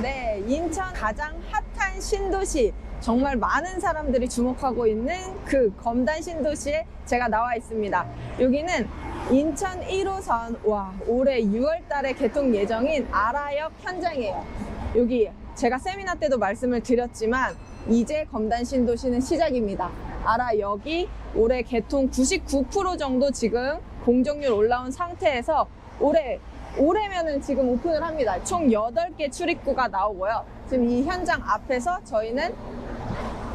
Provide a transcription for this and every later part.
네, 인천 가장 핫한 신도시. 정말 많은 사람들이 주목하고 있는 그 검단 신도시에 제가 나와 있습니다. 여기는 인천 1호선, 와, 올해 6월 달에 개통 예정인 아라역 현장이에요. 여기 제가 세미나 때도 말씀을 드렸지만 이제 검단 신도시는 시작입니다. 아라역이 올해 개통 99% 정도 지금 공정률 올라온 상태에서 올해 올해면은 지금 오픈을 합니다. 총 8개 출입구가 나오고요. 지금 이 현장 앞에서 저희는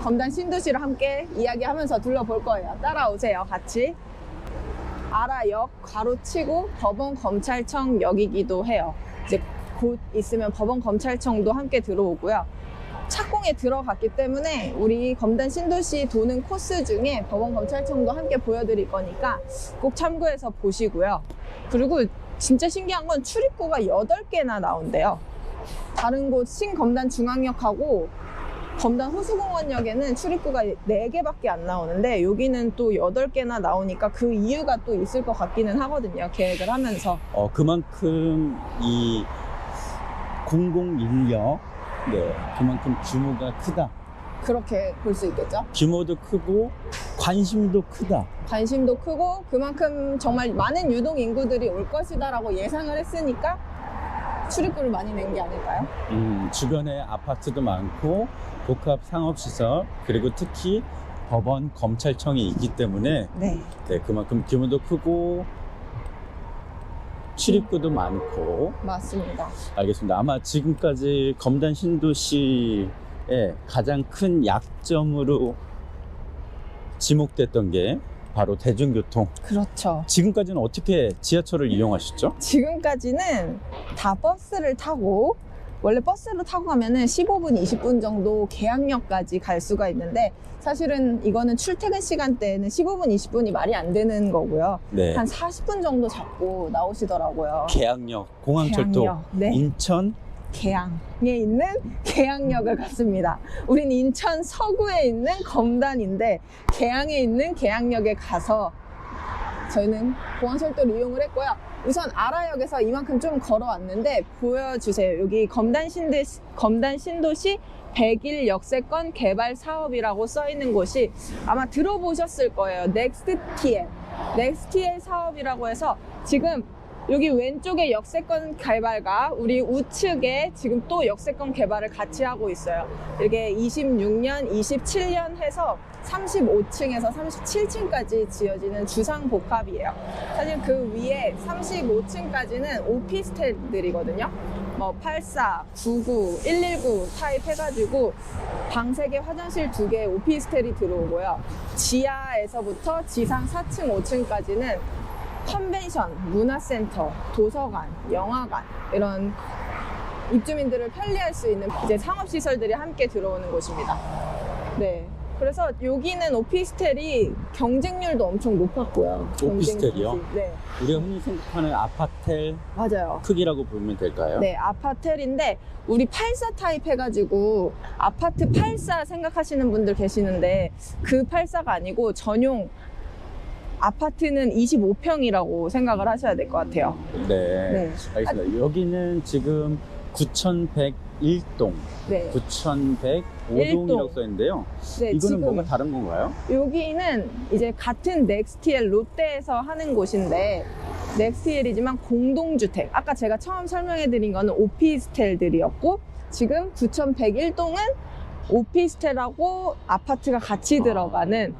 검단 신도시를 함께 이야기하면서 둘러볼 거예요. 따라오세요, 같이. 아라역 가로치고 법원 검찰청 역이기도 해요. 이제 곧 있으면 법원 검찰청도 함께 들어오고요. 착공에 들어갔기 때문에 우리 검단 신도시 도는 코스 중에 법원 검찰청도 함께 보여드릴 거니까 꼭 참고해서 보시고요. 그리고 진짜 신기한 건 출입구가 8개나 나온대요. 다른 곳 신검단 중앙역하고 검단 호수공원역에는 출입구가 4개밖에 안 나오는데 여기는 또 8개나 나오니까 그 이유가 또 있을 것 같기는 하거든요. 계획을 하면서. 어, 그만큼 이 공공인력, 네, 그만큼 규모가 크다. 그렇게 볼 수 있겠죠. 규모도 크고 관심도 크다. 관심도 크고 그만큼 정말 많은 유동 인구들이 올 것이다라고 예상을 했으니까 출입구를 많이 낸 게 아닐까요? 음, 주변에 아파트도 많고 복합 상업시설 그리고 특히 법원 검찰청이 있기 때문에 네. 네, 그만큼 규모도 크고 출입구도 많고 맞습니다. 알겠습니다. 아마 지금까지 검단 신도시 의 가장 큰 약점으로 지목됐던 게 바로 대중교통. 그렇죠. 지금까지는 어떻게 지하철을 이용하셨죠? 지금까지는 다 버스를 타고 원래 버스로 타고 가면은 15분, 20분 정도 계양역까지 갈 수가 있는데 사실은 이거는 출퇴근 시간대에는 15분, 20분이 말이 안 되는 거고요. 네. 한 40분 정도 잡고 나오시더라고요. 계양역, 공항철도, 계양역. 네. 인천, 계양에 있는 계양역을 갔습니다. 우린 인천 서구에 있는 검단인데 계양에 있는 계양역에 가서 저희는 공항철도를 이용을 했고요. 우선 아라역에서 이만큼 좀 걸어왔는데 보여주세요. 여기 검단 신도시, 검단 신도시 100일 역세권 개발 사업이라고 써 있는 곳이 아마 들어보셨을 거예요. 넥스트TL. 넥스트TL 사업이라고 해서 지금 여기 왼쪽에 역세권 개발과 우리 우측에 지금 또 역세권 개발을 같이 하고 있어요. 이게 26년, 27년 해서 35층에서 37층까지 지어지는 주상 복합이에요. 사실 그 위에 35층까지는 오피스텔들이거든요. 뭐 84, 99, 119 타입 해가지고 방 3개, 화장실 2개 오피스텔이 들어오고요. 지하에서부터 지상 4층, 5층까지는 컨벤션, 문화센터, 도서관, 영화관 이런 입주민들을 편리할 수 있는 이제 상업시설들이 함께 들어오는 곳입니다. 네. 그래서 여기는 오피스텔이 경쟁률도 엄청 높았고요. 오피스텔이요? 경쟁률이. 네. 우리가 흔히 생각하는 아파텔 맞아요. 크기라고 보면 될까요? 네, 아파텔인데 우리 84 타입 해가지고 아파트 84 생각하시는 분들 계시는데 그 84가 아니고 전용 아파트는 25평이라고 생각을 하셔야 될 것 같아요. 네. 네. 알겠습니다. 여기는 지금 9101동, 네. 9105동이라고 써 있는데요. 네, 이거는 지금 뭔가 다른 건가요? 여기는 이제 같은 넥스티엘 롯데에서 하는 곳인데 넥스티엘이지만 공동주택. 아까 제가 처음 설명해드린 거는 오피스텔들이었고 지금 9101동은 오피스텔하고 아파트가 같이 들어가는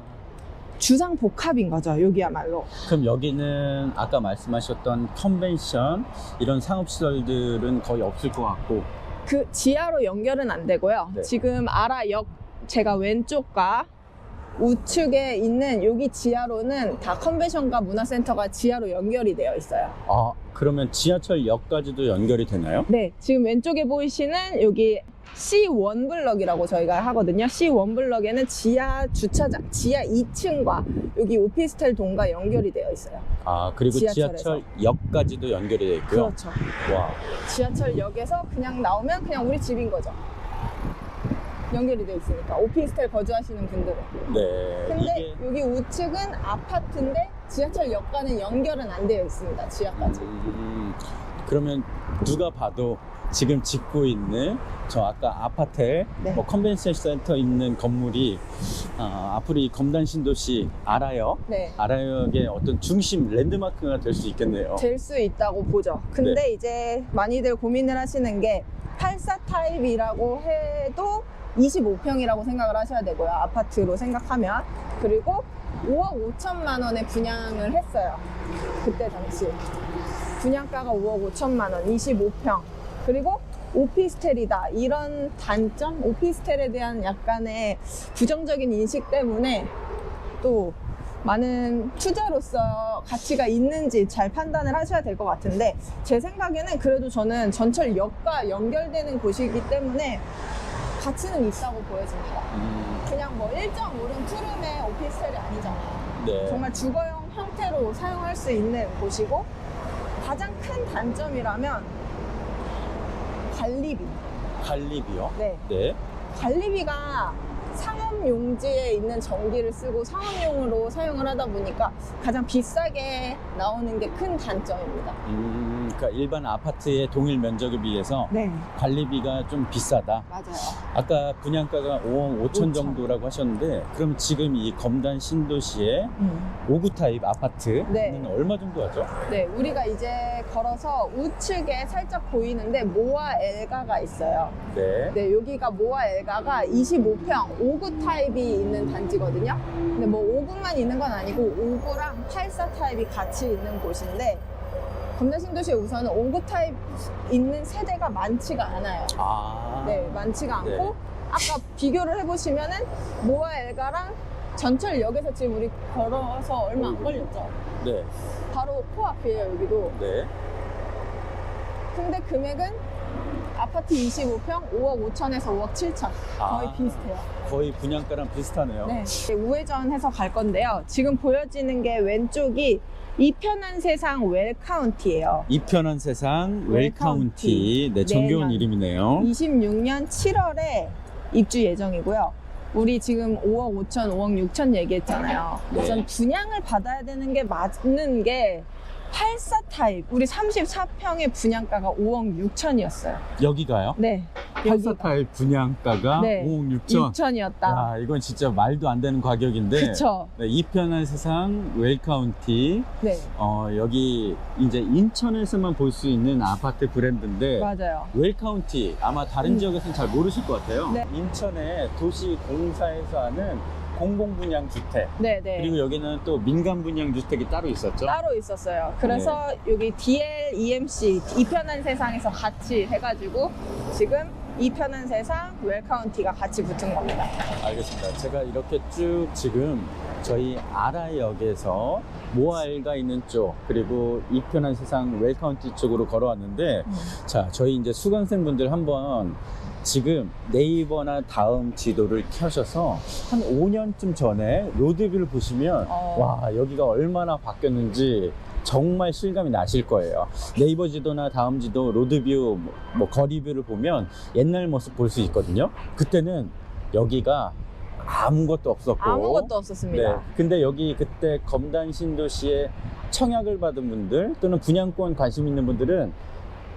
주상 복합인 거죠. 여기야말로. 그럼 여기는 아까 말씀하셨던 컨벤션 이런 상업시설들은 거의 없을 것 같고 그 지하로 연결은 안 되고요. 네. 지금 아라역 제가 왼쪽과 우측에 있는 여기 지하로는 다 컨벤션과 문화센터가 지하로 연결이 되어 있어요. 아 그러면 지하철역까지도 연결이 되나요? 네, 지금 왼쪽에 보이시는 여기 C1 블럭이라고 저희가 하거든요. C1 블럭에는 지하 주차장, 지하 2층과 여기 오피스텔 동과 연결이 되어 있어요. 아 그리고 지하철에서. 지하철역까지도 연결이 되어 있고요. 그렇죠. 와 지하철역에서 그냥 나오면 그냥 우리 집인 거죠. 연결이 되어 있으니까 오피스텔 거주하시는 분들은. 네. 근데 이게 여기 우측은 아파트인데 지하철 역과는 연결은 안 되어 있습니다. 지하까지. 음, 그러면 누가 봐도 지금 짓고 있는 저 아까 아파트 네. 뭐 컨벤션 센터 있는 건물이 아, 앞으로 이 검단 신도시 알아요. 네. 알아역의 어떤 중심 랜드마크가 될 수 있겠네요. 될 수 있다고 보죠. 근데 네. 이제 많이들 고민을 하시는 게 84 타입이라고 해도 25평이라고 생각을 하셔야 되고요. 아파트로 생각하면. 그리고 5억 5천만 원에 분양을 했어요. 그때 당시. 분양가가 5억 5천만 원, 25평. 그리고 오피스텔이다. 이런 단점? 오피스텔에 대한 약간의 부정적인 인식 때문에 또 많은 투자로서 가치가 있는지 잘 판단을 하셔야 될 것 같은데 제 생각에는 그래도 저는 전철역과 연결되는 곳이기 때문에 가치는 있다고 보여집니다. 음, 그냥 뭐 1.5룸 투룸의 오피스텔이 아니잖아요. 네. 정말 주거용 형태로 사용할 수 있는 곳이고 가장 큰 단점이라면 관리비. 관리비요. 네. 네. 관리비가 상업 용지에 있는 전기를 쓰고 상업용으로 사용을 하다 보니까 가장 비싸게 나오는 게 큰 단점입니다. 음, 그러니까 일반 아파트의 동일 면적에 비해서 네, 관리비가 좀 비싸다. 맞아요. 아까 분양가가 5억 5천 5천. 정도라고 하셨는데 그럼 지금 이 검단 신도시의 5구 타입 아파트는 네. 얼마 정도 하죠? 네, 우리가 이제 걸어서 우측에 살짝 보이는데 모아 엘가가 있어요. 네. 네, 여기가 모아 엘가가 25평 5구 타입이 있는 단지거든요. 근데 뭐 5구만 있는 건 아니고 5구랑 84 타입이 같이 있는 곳인데 검대신도시에 우선은 5구 타입 있는 세대가 많지가 않아요. 아. 네, 많지가 않고 네. 아까 비교를 해보시면은 모아 엘가랑 전철역에서 지금 우리 걸어서 얼마 안 걸렸죠? 네. 바로 코앞이에요, 여기도. 네. 근데 금액은 아파트 25평 5억 5천에서 5억 7천 거의 아. 비슷해요. 거의 분양가랑 비슷하네요. 네. 우회전해서 갈 건데요. 지금 보여지는 게 왼쪽이 이 편한 세상 웰카운티예요. 이 편한 세상 웰카운티. 네, 정겨운 내년. 이름이네요. 26년 7월에 입주 예정이고요. 우리 지금 5억 5천, 5억 6천 얘기했잖아요. 네. 우선 분양을 받아야 되는 게 맞는 게 84 타입. 우리 34평의 분양가가 5억 6천이었어요. 여기가요? 네. 84 타입 분양가가 네. 5억 6천. 6천이었다. 야, 이건 진짜 말도 안 되는 가격인데. 그쵸. 네, 이 편한 세상 웰카운티. 네. 어, 여기 이제 인천에서만 볼 수 있는 아파트 브랜드인데 맞아요. 웰카운티 아마 다른 음. 지역에서는 잘 모르실 것 같아요. 네. 인천의 도시 공사에서 하는 공공 분양 주택 네네. 그리고 여기는 또 민간 분양 주택이 따로 있었죠. 따로 있었어요. 그래서 네. 여기 DL, EMC, 이편한 세상에서 같이 해가지고 지금 이편한 세상, 웰카운티가 같이 붙은 겁니다. 알겠습니다. 제가 이렇게 쭉 지금 저희 아라역에서 모아일가 있는 쪽 그리고 이편한 세상 웰카운티 쪽으로 걸어왔는데 자 저희 이제 수강생분들 한번 지금 네이버나 다음 지도를 켜셔서 한 5년쯤 전에 로드뷰를 보시면 어. 와 여기가 얼마나 바뀌었는지 정말 실감이 나실 거예요. 네이버 지도나 다음 지도 로드뷰 뭐, 뭐 거리뷰를 보면 옛날 모습 볼 수 있거든요. 그때는 여기가 아무것도 없었고 아무것도 없었습니다. 네. 근데 여기 그때 검단 신도시에 청약을 받은 분들 또는 분양권 관심 있는 분들은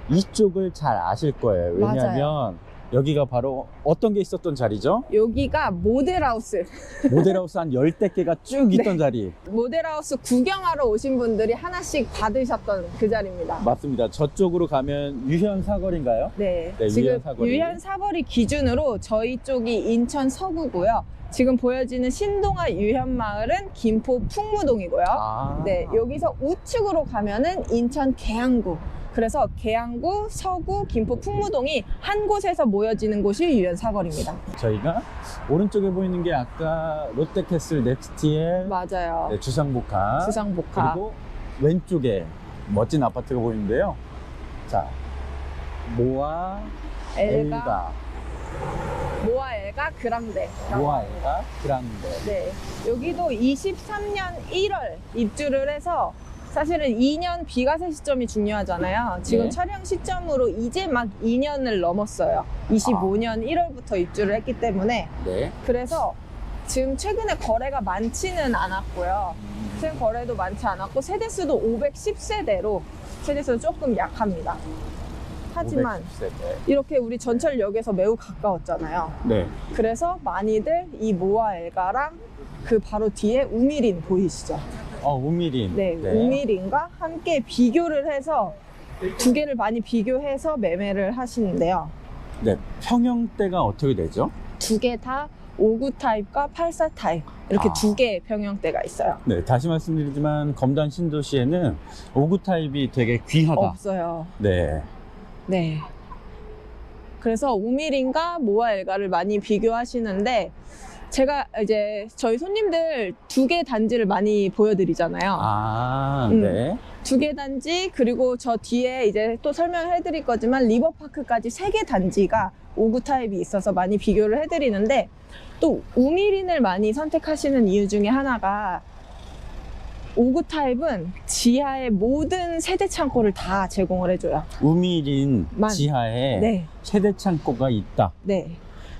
이쪽을 잘 아실 거예요. 왜냐하면 여기가 바로 어떤 게 있었던 자리죠? 여기가 모델하우스. 모델하우스 한 열댓 개가 쭉 있던 자리. 모델하우스 구경하러 오신 분들이 하나씩 받으셨던 그 자리입니다. 맞습니다. 저쪽으로 가면 유현 사거리인가요? 네, 네, 지금 유현 사거리. 유현 사거리 기준으로 저희 쪽이 인천 서구고요. 지금 보여지는 신동아 유현 마을은 김포 풍무동이고요. 아. 네, 여기서 우측으로 가면은 인천 계양구. 그래서 계양구, 서구, 김포 풍무동이 한 곳에서 모여지는 곳이 유현 사거리입니다. 저희가 오른쪽에 보이는 게 아까 롯데캐슬 넥스티의 맞아요. 네, 주상복합. 주상복합. 그리고 왼쪽에 멋진 아파트가 보이는데요. 자, 모아 엘가, 엘가, 모아 엘가 그랑데. 모아 엘가 그란데. 네. 여기도 23년 1월 입주를 해서 사실은 2년 비과세 시점이 중요하잖아요. 지금 네. 촬영 시점으로 이제 막 2년을 넘었어요. 25년 1월부터 입주를 했기 때문에 네. 그래서 지금 최근에 거래가 많지는 않았고요. 음, 최근 거래도 많지 않았고 세대수도 510세대로 세대수가 조금 약합니다. 하지만 510세대. 이렇게 우리 전철역에서 매우 가까웠잖아요. 네. 그래서 많이들 이 모아 엘가랑 그 바로 뒤에 우미린 보이시죠? 어, 우미린. 네, 우미린과 함께 비교를 해서 두 개를 많이 비교해서 매매를 하시는데요. 네. 평형대가 어떻게 되죠? 두 개 다 59 타입과 84 타입 이렇게 아. 두 개의 평형대가 있어요. 네. 다시 말씀드리지만 검단 신도시에는 오구 타입이 되게 귀하다. 없어요. 네. 네. 그래서 우미린과 모아 엘가를 많이 비교하시는데 제가 이제 저희 손님들 두 개 단지를 많이 보여드리잖아요. 아, 음. 네. 두 개 단지 그리고 저 뒤에 이제 또 설명을 해드릴 거지만 리버파크까지 세 개 단지가 59 타입이 있어서 많이 비교를 해드리는데 또 우미린을 많이 선택하시는 이유 중에 하나가 59 타입은 지하의 모든 세대 창고를 다 제공을 해줘요. 우미린 만. 지하에 네, 세대 창고가 있다. 네.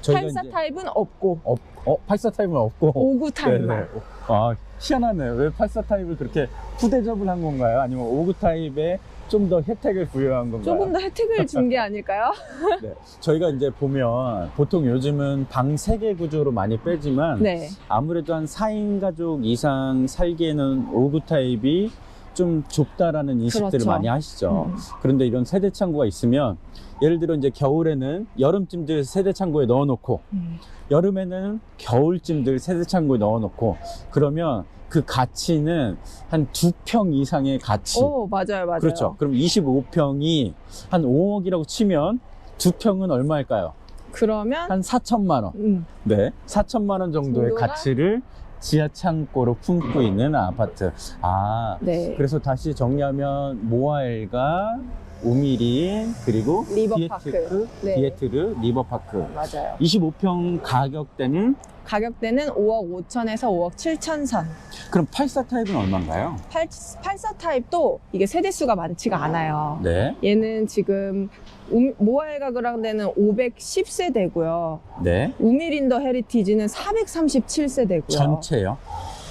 저희가 84 이제 타입은 없고 없, 어, 84 타입은 없고 59 타입만. 네네. 아, 희한하네. 왜84 타입을 그렇게 후대접을 한 건가요? 아니면 59 타입에 좀 더 혜택을 부여한 건가요? 조금 더 혜택을 준 게 아닐까요? 네. 저희가 이제 보면 보통 요즘은 방 3개 구조로 많이 빼지만 네. 아무래도 한 4인 가족 이상 살기에는 59 타입이 좀 좁다라는 인식들을 그렇죠. 많이 하시죠. 음. 그런데 이런 세대 창고가 있으면 예를 들어 이제 겨울에는 여름찜들 세대 창고에 넣어놓고 음. 여름에는 겨울찜들 세대 창고에 넣어놓고 그러면 그 가치는 한 두 평 이상의 가치. 오, 맞아요, 맞아요. 그렇죠. 그럼 25평이 한 5억이라고 치면 두 평은 얼마일까요? 그러면 한 4천만 원. 음, 네. 4천만 원 정도의 정도가? 가치를 지하 창고로 품고 있는 아파트. 아. 네. 그래서 다시 정리하면 모아엘과 우미린 그리고 리버파크. 디에트르, 네. 디에트르 리버파크. 맞아요. 25평 가격대는 가격대는 5억 5천에서 5억 7천 선. 그럼 84 타입은 얼마인가요? 8, 84 타입도 이게 세대수가 많지가 않아요. 네. 얘는 지금 우- 모아엘가 그랑데는 510세대고요. 네. 우미린더 헤리티지는 437세대고요. 전체요.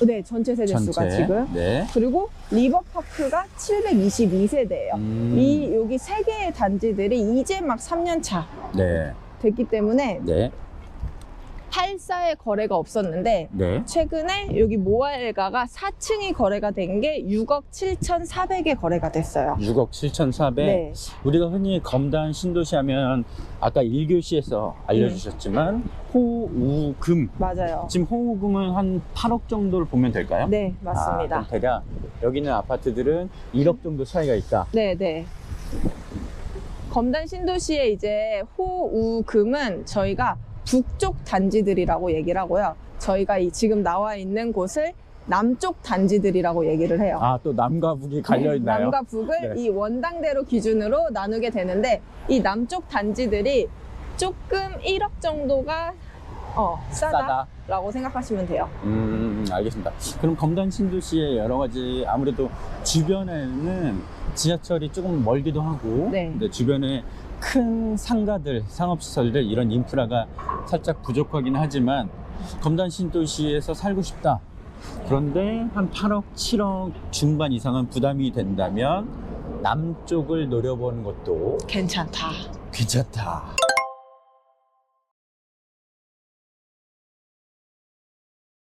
네, 전체 세대수가 전체. 지금. 네. 그리고 리버파크가 722세대예요. 음, 이 여기 세 개의 단지들이 이제 막 3년 차 네. 됐기 때문에 네. 84의 거래가 없었는데 네. 최근에 여기 모아엘가가 4층이 거래가 된 게 6억 7,400에 거래가 됐어요. 6억 7,400. 네. 우리가 흔히 검단 신도시 하면 아까 1교시에서 알려주셨지만 호우금. 맞아요. 지금 호우금은 한 8억 정도를 보면 될까요? 네, 아, 맞습니다. 그럼 대략 여기 있는 아파트들은 1억 정도 차이가 있다. 네, 네. 검단 신도시의 이제 호우금은 저희가 북쪽 단지들이라고 얘기를 하고요. 저희가 이 지금 나와 있는 곳을 남쪽 단지들이라고 얘기를 해요. 아, 또 남과 북이 갈려 네, 있나요? 남과 북을 네. 이 원당대로 기준으로 나누게 되는데 이 남쪽 단지들이 조금 1억 정도가 어, 싸다라고 싸다. 생각하시면 돼요. 음, 알겠습니다. 그럼 검단 신도시의 여러 가지 아무래도 주변에는 지하철이 조금 멀기도 하고, 네. 근데 주변에 큰 상가들, 상업시설들 이런 인프라가 살짝 부족하긴 하지만 검단 신도시에서 살고 싶다. 그런데 한 8억, 7억 중반 이상은 부담이 된다면 남쪽을 노려보는 것도 괜찮다. 괜찮다.